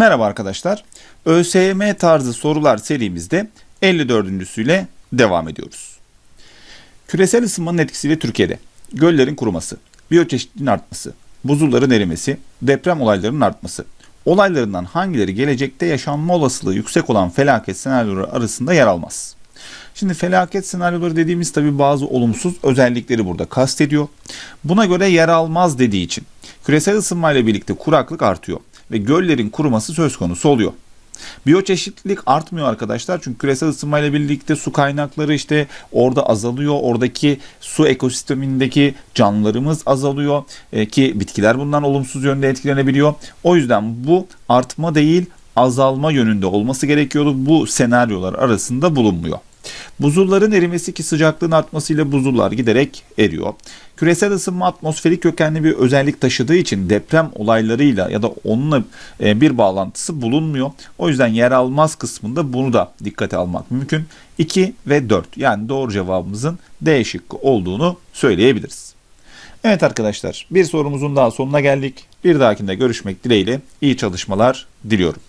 Merhaba arkadaşlar. ÖSYM tarzı sorular serimizde 54.süyle devam ediyoruz. Küresel ısınmanın etkisiyle Türkiye'de göllerin kuruması, biyoçeşitliliğin artması, buzulların erimesi, deprem olaylarının artması, olaylarından hangileri gelecekte yaşanma olasılığı yüksek olan felaket senaryoları arasında yer almaz? Şimdi felaket senaryoları dediğimiz tabi bazı olumsuz özellikleri burada kastediyor. Buna göre yer almaz dediği için küresel ısınmayla birlikte kuraklık artıyor ve göllerin kuruması söz konusu oluyor. Biyoçeşitlilik artmıyor arkadaşlar çünkü küresel ısınmayla birlikte su kaynakları işte orada azalıyor. Oradaki su ekosistemindeki canlılarımız azalıyor e, ki bitkiler bundan olumsuz yönde etkilenebiliyor. O yüzden bu artma değil azalma yönünde olması gerekiyordu. Bu senaryolar arasında bulunmuyor. Buzulların erimesi ki sıcaklığın artmasıyla buzullar giderek eriyor. Küresel ısınma atmosferik kökenli bir özellik taşıdığı için deprem olaylarıyla ya da onunla e, bir bağlantısı bulunmuyor. O yüzden yer almaz kısmında bunu da dikkate almak mümkün. 2 ve 4 yani doğru cevabımızın D şıkkı olduğunu söyleyebiliriz. Evet arkadaşlar bir sorumuzun daha sonuna geldik. Bir dahakinde görüşmek dileğiyle iyi çalışmalar diliyorum.